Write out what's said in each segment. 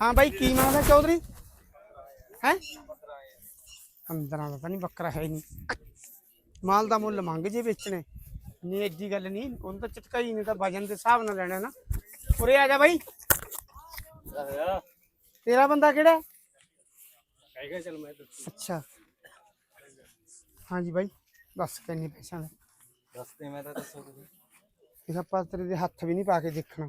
ਹਾਂ ਬਾਈ ਕੀ ਮੰਗਦਾ ਚੌਧਰੀ ਹੈ 15 ਦਾ ਤਾਂ ਨਹੀਂ ਬੱਕਰਾ ਹੈ ਨਹੀਂ ਮਾਲ ਦਾ ਮੁੱਲ ਮੰਗ ਜੇ ਵੇਚਣੇ ਨਹੀਂ ਐਡੀ ਗੱਲ ਨਹੀਂ ਉਹਨੂੰ ਤਾਂ ਚਟਕਾਈ ਨਹੀਂ ਤਾਂ ਵਜਨ ਦੇ ਹਿਸਾਬ ਨਾਲ ਲੈਣਾ ਨਾ ਉਰੇ ਆ ਜਾ ਬਾਈ ਤੇਰਾ ਬੰਦਾ ਕਿਹੜਾ ਹੈ? ਕਹੇਗਾ ਚਲ ਮੈਂ ਦੱਸ ਅੱਛਾ ਹਾਂਜੀ ਬਾਈ ਦੱਸ ਕਿੰਨੇ ਪੈਸਿਆਂ ਦਾ ਦੱਸਦੇ ਮੈਂ ਤਾਂ ਦੱਸੋ ਤੁਸੀਂ ਇਹ ਆਪਾਂ ਤੇਰੇ ਦੇ ਹੱਥ ਵੀ ਨਹੀਂ ਪਾ ਕੇ ਦੇਖਣਾ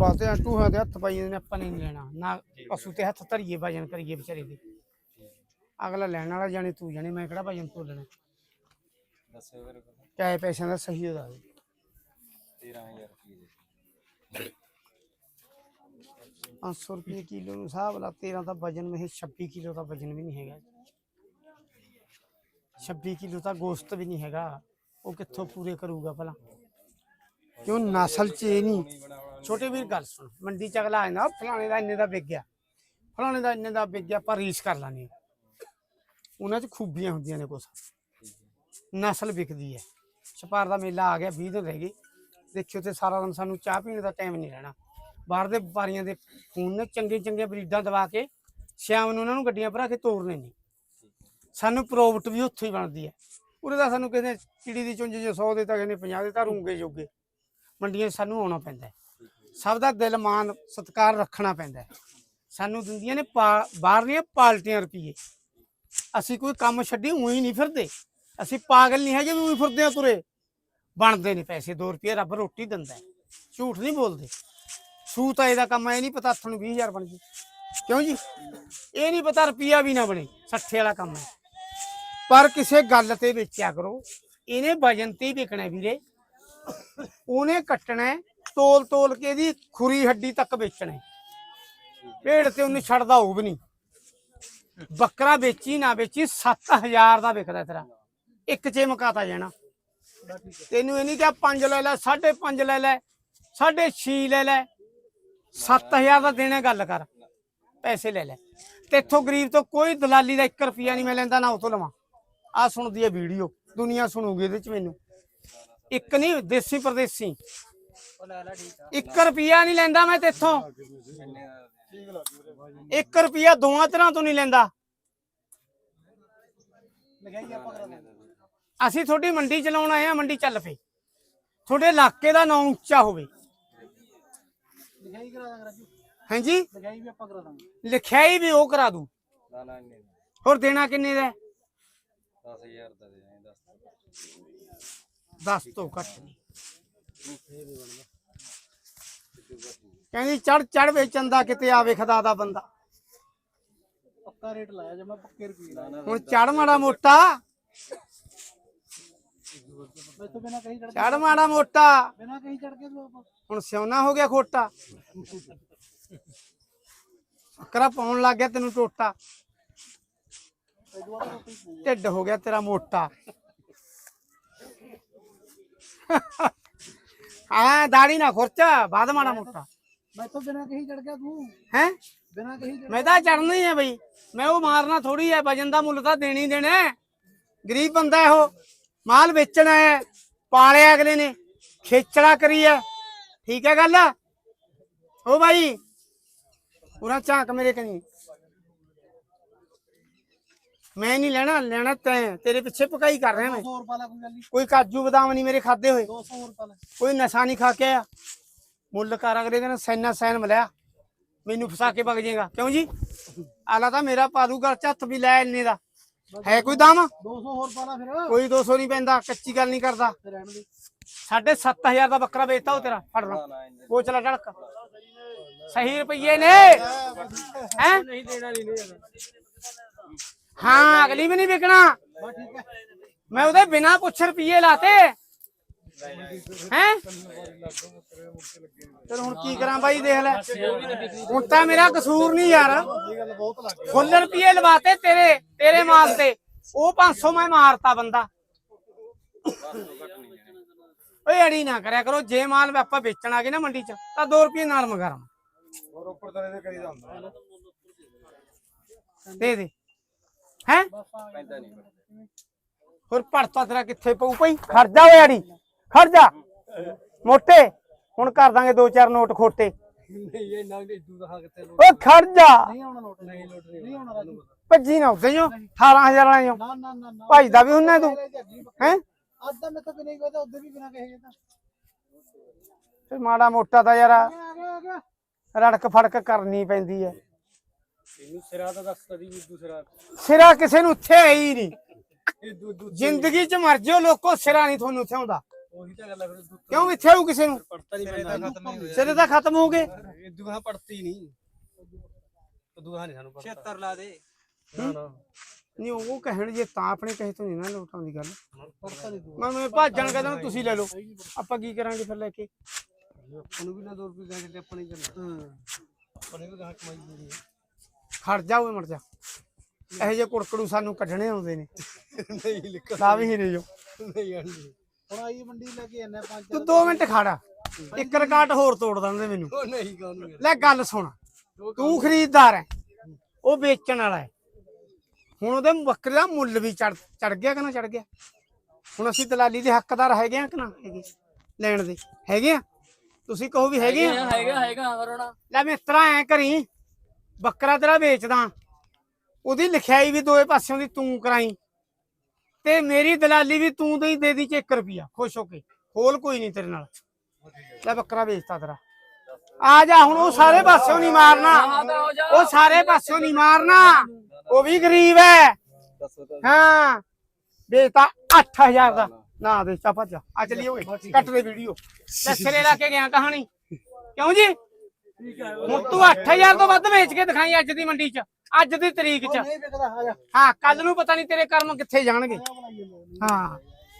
ਬਸ ਤੇ ਟੂਹਾਂ ਦੇ ਹੱਥ ਪਾਈ ਨੇ ਆਪਾਂ ਨੇ ਨਹੀਂ ਲੈਣਾ। ਨਾ ਪਸ਼ੂ ਤੇ ਹੱਥ ਧਰੀਏ ਵਜਨ ਕਰੀਏ ਵਿਚਾਰੇ ਦੇ। ਅਗਲਾ ਲੈਣ ਵਾਲਾ ਜਾਣੇ ਤੂੰ ਜਾਣੇ ਮੈਂ ਕਿਹੜਾ ਵਜਨ ਤੋਲਣਾ ਦੱਸੋ ਫਿਰ ਕਿਆ ਪੈਸਿਆਂ ਦਾ ਸਹੀ ਹੋ ਜਾਵੇ 13000 ਰੁਪਏ 500 ਰੁਪਏ ਕਿਲੋ ਨੂੰ ਹਿਸਾਬ ਲਾ 13 ਦਾ ਵਜਨ ਮੇ 26 ਕਿਲੋ ਦਾ ਵਜਨ ਵੀ ਨਹੀਂ ਹੈਗਾ। 26 ਕਿਲੋ ਤਾਂ ਗੋਸ਼ਤ ਵੀ ਨਹੀਂ ਹੈਗਾ। ਉਹ ਕਿੱਥੋਂ ਪੂਰੇ ਕਰੂਗਾ ਭਲਾ? ਕਿਉਂ ਨਸਲ ਚ ਇਹ ਨਹੀਂ? ਛੋਟੇ ਵੀਰ ਗੱਲ ਸੁਣ। ਮੰਡੀ ਚ ਅਗਲਾ ਆਇਆ ਫਲਾਣੇ ਦਾ ਇੰਨੇ ਦਾ ਵਿਕ ਗਿਆ। ਫਲਾਣੇ ਦਾ ਇੰਨੇ ਦਾ ਵਿਕ ਗਿਆ ਪਰ ਰੀਸ ਕਰ ਲਾਂਗੇ ਉਹਨਾਂ ਚ ਖੂਬੀਆਂ ਹੁੰਦੀਆਂ ਨੇ ਕੁਛ। ਨਸਲ ਵਿਕਦੀ ਹੈ। ਛਪਾਰ ਦਾ ਮੇਲਾ ਆ ਗਿਆ 20 ਦਿਨ ਰਹਿ ਗਏ। ਦੇਖਿਓ ਤੇ ਸਾਰਾ ਦਿਨ ਸਾਨੂੰ ਚਾਹ ਪੀਣ ਦਾ ਟਾਈਮ ਨਹੀਂ ਰਹਿਣਾ। ਬਾਹਰ ਦੇ ਵਪਾਰੀਆਂ ਦੇ ਫੋਨ ਨੇ ਚੰਗੇ ਚੰਗੇ ਬਰੀਡਾਂ ਦਵਾ ਕੇ ਸ਼ਾਮ ਨੂੰ ਉਹਨਾਂ ਨੂੰ ਗੱਡੀਆਂ ਭਰਾ ਕੇ ਤੋਰਨੇ ਨੇ। ਸਾਨੂੰ ਪ੍ਰੋਫਿਟ ਵੀ ਉੱਥੇ ਹੀ ਬਣਦੀ ਹੈ। ਉਰੇ ਦਾ ਸਾਨੂੰ ਕਹਿੰਦੇ ਚਿੜੀ ਦੀ ਚੁੰਝ ਜੇ 100 ਦੇ ਤਾਂ ਕਹਿੰਦੇ 50 ਦੇ ਤਾਂ ਰੂੰਗੇ ਜੋਗੇ। ਮੰਡੀਆਂ 'ਚ ਸਾਨੂੰ ਆਉਣਾ ਪੈਂਦਾ ਸਭ ਦਾ ਦਿਲ ਮਾਨ ਸਤਿਕਾਰ ਰੱਖਣਾ ਪੈਂਦਾ ਹੈ। ਸਾਨੂੰ ਦਿੰਦੀਆਂ ਨੇ ਬਾਹਰਲੀਆਂ ਪਾਲਟੀਆਂ ਰੁਪਈਏ। ਅਸੀਂ ਕੋਈ ਕੰਮ ਛੱਡੀ ਉਹੀ ਨਹੀਂ ਫਿਰਦੇ। ਅਸੀਂ ਪਾਗਲ ਨਹੀਂ ਹੈਗੇ ਵੀ ਉਹੀ ਫਿਰਦੇ ਆ ਤੁਰੇ। ਬਣਦੇ ਨੇ ਪੈਸੇ 2 ਰੁਪਏ ਰੱਬ ਰੋਟੀ ਦਿੰਦਾ ਝੂਠ ਨਹੀਂ ਬੋਲਦੇ। ਸੂ ਤਾਂ ਇਹਦਾ ਕੰਮ ਐ ਨਹੀਂ ਪਤਾ ਹੱਥ ਨੂੰ 20000 ਬਣ ਗਈ ਕਿਉਂ ਜੀ? ਇਹ ਨਹੀਂ ਪਤਾ ਰੁਪਿਆ ਵੀ ਨਾ ਬਣੇ 60 ਵਾਲਾ ਕੰਮ ਹੈ। ਪਰ ਕਿਸੇ ਗੱਲ ਤੇ ਵੇਚਿਆ ਕਰੋ। ਇਹਨੇ ਵਜਨ ਤੇ ਹੀ ਵਿਕਣਾ ਵੀਰੇ। ਉਹਨੇ ਕੱਟਣਾ ਤੋਲ ਤੋਲ ਕੇ ਇਹਦੀ ਖੁਰੀ ਹੱਡੀ ਤੱਕ ਵੇਚਣੇ। ਹੈ। ਤੇ ਉਹਨੇ ਛੱਡਦਾ ਹੋਊ ਵੀ ਨਹੀਂ। ਬੱਕਰਾ ਵੇਚੀ ਨਾ ਵੇਚੀ 7000 ਦਾ ਵਿਕਦਾ ਤੇਰਾ। ਇੱਕ ਚੇ ਮਕਾਤਾ ਜਾਣਾ। ਤੈਨੂੰ ਇਹ ਨਹੀਂ ਕਿ 5 ਲੈ ਲੈ 5.5 ਲੈ ਲੈ 6.5 ਲੈ ਲੈ। 7000 ਦਾ ਦੇਣਾ ਗੱਲ ਕਰ। ਪੈਸੇ ਲੈ ਲੈ। ਤੇਥੋਂ ਗਰੀਬ ਤੋਂ ਕੋਈ ਦਲਾਲੀ ਦਾ 1 ਰੁਪਿਆ ਨਹੀਂ ਮੈਂ ਲੈਂਦਾ, ਨਾ ਉਥੋਂ ਲਵਾਂ। ਆ ਸੁਣਦੀ ਹੈ ਵੀਡੀਓ। ਦੁਨੀਆ ਸੁਣੂਗੀ ਇਹਦੇ ਚ ਮੈਨੂੰ। ਇੱਕ ਨਹੀਂ ਦੇਸੀ ਪਰਦੇਸੀ 1 ਰੁਪਿਆ ਨਹੀਂ ਲੈਂਦਾ ਮੈਂ ਤੇਥੋਂ। 1 ਰੁਪਿਆ ਦੋਵਾਂ ਤਰ੍ਹਾਂ ਤੋਂ ਨਹੀਂ ਲੈਂਦਾ। ਅਸੀਂ ਤੁਹਾਡੀ ਮੰਡੀ ਚਲਾਉਣ ਆਏ ਆ ਮੰਡੀ ਚੱਲ ਪਏ ਤੁਹਾਡੇ ਇਲਾਕੇ ਦਾ ਨਾਮ ਉੱਚਾ ਹੋਵੇ। ਕਰਾ ਦਾਂਗੇ ਹਾਂਜੀ? ਲਗਾਈ ਵੀ ਆਪਾਂ ਕਰਾ ਦਾਂਗੇ ਲਿਖਿਆਈ ਵੀ ਉਹ ਕਰਾ ਦੂ। ਨਾ ਨਾ ਹੋਰ ਦੇਣਾ ਕਿੰਨੇ ਦਾ ਹੈ? 10000 ਦਾ ਦੇ ਦਾਂਗੇ 10 10 ਤੋਂ ਘੱਟ ਨਹੀਂ। ਕਹਿੰਦੀ ਚੜ ਚੜ ਵੇਚਣ ਦਾ ਕਿਤੇ ਆਵੇ ਖਦਾ ਦਾ ਬੰਦਾ। ਪੱਕਾ ਰੇਟ ਲਾਇਆ ਜੇ ਮੈਂ ਪੱਕੇ ਰੁਪਏ ਹੁਣ ਚੜ ਮਾੜਾ ਮੋਟਾ। ਮੈਥੋਂ ਬਿਨਾ ਕਹੀਂ ਚੜ ਚੜ ਮਾੜਾ ਮੋਟਾ। ਬਿਨਾ ਕਹੀਂ ਚੜ ਕੇ ਤੂੰ ਆਪਾਂ ਹੁਣ ਸਿਉਣਾ ਹੋ ਗਿਆ ਖੋਟਾ। ਬੱਕਰਾ ਪਾਉਣ ਲੱਗ ਗਿਆ ਤੈਨੂੰ ਟੋਟਾ। ਢਿੱਡ ਹੋ ਗਿਆ ਤੇਰਾ ਮੋਟਾ। ਹਾਂ ਦਾੜੀ ਨਾ ਖੁਰਚਾ ਬਾਦ ਮਾੜਾ ਮੋਟਾ। ਮੈਥੋਂ ਬਿਨਾ ਕਹੀਂ ਚੜ ਗਿਆ ਤੂੰ। ਹੈ? ਬਿਨਾ ਕਹੀਂ ਮੈਂ ਤਾਂ ਚੜਨਾ ਹੀ ਹੈ ਬਈ। ਮੈਂ ਉਹ ਮਾਰਨਾ ਥੋੜੀ ਹੈ ਵਜਨ ਦਾ ਮੁੱਲ ਤਾਂ ਦੇਣੀ ਦੇਣਾ ਹੈ। ਗਰੀਬ ਬੰਦਾ ਹੈ ਉਹ। ਮਾਲ ਵੇਚਣਾ ਹੈ ਪਾਲਿਆ ਅਗਲੇ ਨੇ ਖੇਚੜਾ ਕਰੀ ਹੈ ਠੀਕ ਹੈ ਗੱਲ? ਉਹ ਭਾਈ ਪੂਰਾ ਝਾਕ ਮੇਰੇ ਕਨੀ। ਮੈਂ ਨਹੀਂ ਲੈਣਾ ਲੈਣਾ ਤੈਂ ਤੇਰੇ ਪਿੱਛੇ ਪਕਾਈ ਕਰ ਰਿਹਾ ਮੈਂ। 200 ਰੁਪਏ ਕੋਈ ਗੱਲ ਨਹੀਂ। ਕੋਈ ਕਾਜੂ ਬਦਾਮ ਨਹੀਂ ਮੇਰੇ ਖਾਦੇ ਹੋਏ। 200 ਰੁਪਏ ਕੋਈ ਨਸ਼ਾ ਨਹੀਂ ਖਾ ਕੇ ਆਇਆ। ਮੁੱਲ ਕਰ ਅਗਲੇ ਦਿਨ ਸੈਨਾ ਸੈਨ ਮਿਲਿਆ। ਮੈਨੂੰ ਫਸਾ ਕੇ ਵਗ ਜਾਏਗਾ। ਕਿਉਂ ਜੀ? ਆਲਾ ਤਾਂ ਮੇਰਾ ਪਾਲੂ ਘਰ ਚ ਹੱਥ ਵੀ ਲੈ ਇੰਨੇ ਦਾ। ਹੈ ਕੋਈ ਦਾਮ? 200 ਹੋਰ ਪਾ ਲਾ ਫਿਰ। ਕੋਈ 200 ਨਹੀਂ ਪੈਂਦਾ ਕੱਚੀ ਗੱਲ ਨਹੀਂ ਕਰਦਾ। ਸਾਢੇ 7000 ਦਾ ਬੱਕਰਾ ਵੇਚਤਾ ਉਹ ਤੇਰਾ ਫੜ ਲਾ। ਉਹ ਚਲਾ ਢੜਕ ਸਹੀ ਰੁਪਈਏ ਨੇ। ਹੈ ਨਹੀਂ ਦੇਣ ਨਹੀਂ ਹਾਂ ਅਗਲੀ ਵੀ ਨਹੀਂ ਵਿਕਣਾ। ਮੈਂ ਉਹਦੇ ਬਿਨਾ ਪੁੱਛ ਰੁਪਈਏ ਲਾਤੇ। ਹੈ? ਫਿਰ ਹੁਣ ਕੀ ਕਰਾਂ ਬਾਈ ਦੇਖ ਲੈ। ਹੁਣ ਤਾਂ ਮੇਰਾ ਕਸੂਰ ਨਹੀਂ ਯਾਰ। ਫੁੱਲ ਰੁਪਏ ਲਵਾਤੇ ਤੇਰੇ ਤੇਰੇ ਮਾਲ ਤੇ। ਉਹ 500 ਮੈਂ ਮਾਰਤਾ ਬੰਦਾ। ਓਏ ਅੜੀ ਨਾ ਕਰਿਆ ਕਰੋ ਜੇ ਮਾਲ ਆਪਾਂ ਵੇਚਣ ਆ ਗਏ ਨਾ ਮੰਡੀ ਚ ਤਾਂ 2 ਰੁਪਏ ਨਾਲ ਮਗਾਰਾਂ ਹੋਰ ਉੱਪਰ ਤਾਂ ਇਹਦੇ ਕਰੀਦਾ ਹੁੰਦਾ। ਦੇ ਦੇ। ਹੈ? ਪੈਂਦਾ ਨਹੀਂ ਹੋਰ ਪੜਤਾ ਤੇਰਾ ਕਿੱਥੇ ਪਊ ਪਈ ਖਰਜਾ ਓਏ ਅੜੀ ਖਰਜਾ ਮੋਟੇ ਹੁਣ ਕਰ ਦਾਂਗੇ ਦੋ ਚਾਰ ਨੋਟ ਖੋਟੇ। ਨਹੀਂ ਇਹ ਨਾ ਇਦੂ ਦਾ ਕਿੱਥੇ ਲੋਟ ਓ ਖੜ ਜਾ। ਨਹੀਂ ਆਉਣਾ ਲੋਟ ਨਹੀਂ। ਲੋਟ ਨਹੀਂ ਆਉਣਾ ਰਾਜੂ। ਭੱਜੀ ਨਾ ਉੱਤੇ ਜੋ 18000 ਵਾਲੇ ਜੋ ਨਾ ਨਾ ਨਾ ਨਾ। ਭੱਜਦਾ ਵੀ ਹੁੰਨਾ ਤੂੰ। ਹੈ? ਅੱਧਾ ਮੈਂ ਤਾਂ ਬਿਨਾਂ ਹੀ ਕਹਦਾ ਉਧਰ ਵੀ ਬਿਨਾਂ ਕਹੇ ਤਾਂ। ਤੇ ਮਾੜਾ ਮੋਟਾ ਤਾਂ ਯਾਰ ਰੜਕ ਫੜਕ ਕਰਨੀ ਪੈਂਦੀ ਹੈ ਇਹਨੂੰ ਸਿਰਾ ਦਾ ਦੱਸ ਦੀ ਕਿਸੇ ਨੂੰ ਉੱਥੇ ਹੈ ਹੀ ਨਹੀਂ। ਜ਼ਿੰਦਗੀ 'ਚ ਮਰ ਜਿਓ ਲੋਕੋ ਸਿਰਾ ਨਹੀਂ ਤੁਹਾਨੂੰ ਉੱਥੇ ਆਉਂਦਾ। ਉਹੀ ਤਾਂ ਗੱਲ ਹੈ ਫਿਰ ਇਦੂ ਕਿਉਂ ਇੱਥੇ ਆਊ ਕਿਸੇ ਨੂੰ? ਪੜਤਾ ਨਹੀਂ ਪੈਂਦਾ। ਖਤਮ ਨਹੀਂ ਸਿਰੇ ਤਾਂ ਖਤਮ ਹੋ ਗਏ ਇਦੂ ਕਹਾ ਪੜਤੀ ਨਹੀਂ। ਇਦੂ ਕਹਾ ਨਹੀਂ ਸਾਨੂੰ ਪੜਤਾ। 76 ਲਾ ਦੇ। ਨਾ ਨਾ। ਨਹੀਂ ਉਹ ਕਹਿਣ ਜੇ ਤਾਂ ਆਪਣੇ ਕਹੇ ਤੋਂ ਨਹੀਂ ਨਾ ਲੋਟ ਆਉਂਦੀ ਗੱਲ। ਪੜਤਾ ਨਹੀਂ ਤੂੰ। ਮੈਂ ਮੈਂ ਭਾਜਣ ਕਹਿੰਦਾ ਤੁਸੀਂ ਲੈ ਲਓ। ਆਪਾਂ ਕੀ ਕਰਾਂਗੇ ਫਿਰ ਲੈ ਕੇ? ਉਹਨੂੰ ਵੀ ਨਾ 2 ਰੁਪਏ ਤੇ ਆਪਣੀ ਕਰਨਾ। ਆਪਣੇ ਵੀ ਗਾਂ ਕਮਾਈ ਹੁੰਦੀ ਹੈ। ਖੜ ਜਾ ਓਏ ਮਰ ਜਾ। ਇਹੋ ਜਿਹੇ ਕੁੜਕੜੂ ਸਾਨੂੰ ਕੱਢਣੇ ਆਉਂਦੇ ਨੇ। ਨਹੀਂ ਲਿਖ। ਲਾ ਵੀ ਹੀਰੇ ਜੋ। ਨਹੀਂ ਆਂਦੀ। ਹੁਣ ਆਈ ਮੰਡੀ ਲੈ ਕੇ ਇਹਨੇ ਪੰਜ ਤੂੰ 2 ਮਿੰਟ ਖੜਾ। ਇੱਕ ਰਿਕਾਰਡ ਹੋਰ ਤੋੜ ਦਿੰਦੇ ਮੈਨੂੰ। ਉਹ ਨਹੀਂ ਕਾਹਨੂੰ ਲੈ ਗੱਲ ਸੁਣ। ਤੂੰ ਖਰੀਦਦਾਰ ਹੈ ਉਹ ਵੇਚਣ ਵਾਲਾ ਹੈ ਹੁਣ ਉਹਦੇ ਬੱਕਰੇ ਦਾ ਮੁੱਲ ਵੀ ਚੜ ਚੜ ਗਿਆ ਕਿ ਨਾ ਚੜ ਗਿਆ? ਹੁਣ ਅਸੀਂ ਦਲਾਲੀ ਦੇ ਹੱਕਦਾਰ ਹੈਗੇ ਆ ਕਿ ਨਾ ਹੈਗੇ? ਲੈਣ ਦੇ। ਹੈਗੇ ਆ? ਤੁਸੀਂ ਕਹੋ ਵੀ ਹੈਗੇ ਆ? ਹੈਗਾ ਹੈਗਾ ਵਰਣਾ ਲੈ ਮਿੱਤਰਾ ਐ ਕਰੀ। ਬੱਕਰਾ ਤੇਰਾ ਵੇਚਦਾ। ਉਹਦੀ ਲਿਖਾਈ ਵੀ ਦੋਏ ਪਾਸਿਓਂ ਦੀ ਤੂੰ ਕਰਾਈ। ਤੇ ਮੇਰੀ ਦਲਾਲੀ ਵੀ ਤੂੰ ਦੇ ਦੇ ਦੀ 1 ਰੁਪਿਆ ਖੁਸ਼ ਹੋ ਕੇ। ਖੋਲ ਕੋਈ ਨਹੀਂ ਤੇਰੇ ਨਾਲ। ਲੈ ਬੱਕਰਾ ਵੇਚਤਾ ਤੇਰਾ। ਆ ਜਾ, ਹੁਣ ਉਹ ਸਾਰੇ ਪਾਸਿਓਂ ਨਹੀਂ ਮਾਰਨਾ। ਉਹ ਸਾਰੇ ਪਾਸਿਓਂ ਨਹੀਂ ਮਾਰਨਾ। ਉਹ ਵੀ ਗਰੀਬ ਹੈ। ਹਾਂ। ਵੇਚਤਾ 8000 ਦਾ। ਨਾ ਵੇਚਤਾ ਚਾ ਭੱਜ ਆ ਚਲੀਏ ਓਏ ਕੱਟ ਦੇ ਵੀਡੀਓ। ਲੈ ਸਿਰੇ ਲਾ ਕੇ ਗਿਆ ਕਹਾਣੀ। ਕਿਉਂ ਜੀ? ਹੁਣ ਤੂੰ 8000 ਤੋਂ ਵੱਧ ਵੇਚ ਕੇ ਦਿਖਾਈ ਅੱਜ ਦੀ ਮੰਡੀ 'ਚ ਅੱਜ ਦੀ ਤਰੀਕ 'ਚ। ਹਾਂ ਕੱਲ ਨੂੰ ਪਤਾ ਨਹੀਂ ਤੇਰੇ ਕਰਮ ਕਿੱਥੇ ਜਾਣਗੇ। ਹਾਂ।